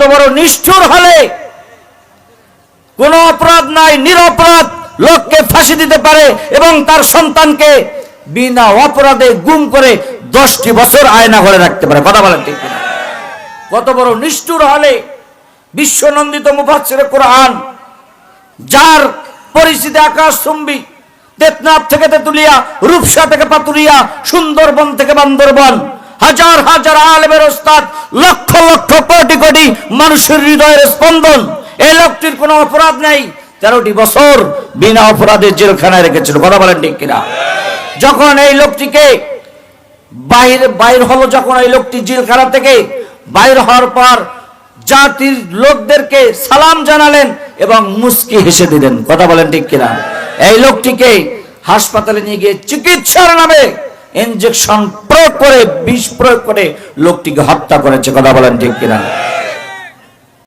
কত বড় নিষ্ঠুর হলে কোনো অপরাধ নাই, নিরপরাধ লোককে ফাঁসি দিতে পারে এবং তার সন্তানকে বিনা অপরাধে গুম করে দশটি বছর আয়না ঘরে রাখতে পারে। কথা বলেন ঠিক কত বড় নিষ্ঠুর হলে বিশ্বনন্দিত মুফাসসিরে কোরআন, যার পরিচিতি আকাশ চুম্বি, দেবনাথ থেকে তেতুলিয়া, রূপসা থেকে পাতুরিয়া, সুন্দরবন থেকে বান্দরবন, হাজার হাজার আলেমের ওস্তাদ, লক্ষ লক্ষ কোটি কোটি মানুষের হৃদয়ের স্পন্দন। এই লোকটির কোনো অপরাধ নেই। তেরোটি বছর বিনা অপরাধে জেলখানায় রেখেছিল। কথা বলেন ঠিক কিনা? যখন এই লোকটিকে বাইরে বাইর হলো, যখন এই লোকটি জেলখানা থেকে বাইর হওয়ার পর জাতির লোকদেরকে সালাম জানালেন এবং মুস্কি হেসে দিলেন। কথা বলেন ঠিক কিনা? এই লোকটিকে হাসপাতালে নিয়ে গিয়ে চিকিৎসার নামে ইনজেকশন প্রয়োগ করে বিষ প্রয়োগ করে লোকটিকে হত্যা করেছে কথা বলেন ঠিক কিনা?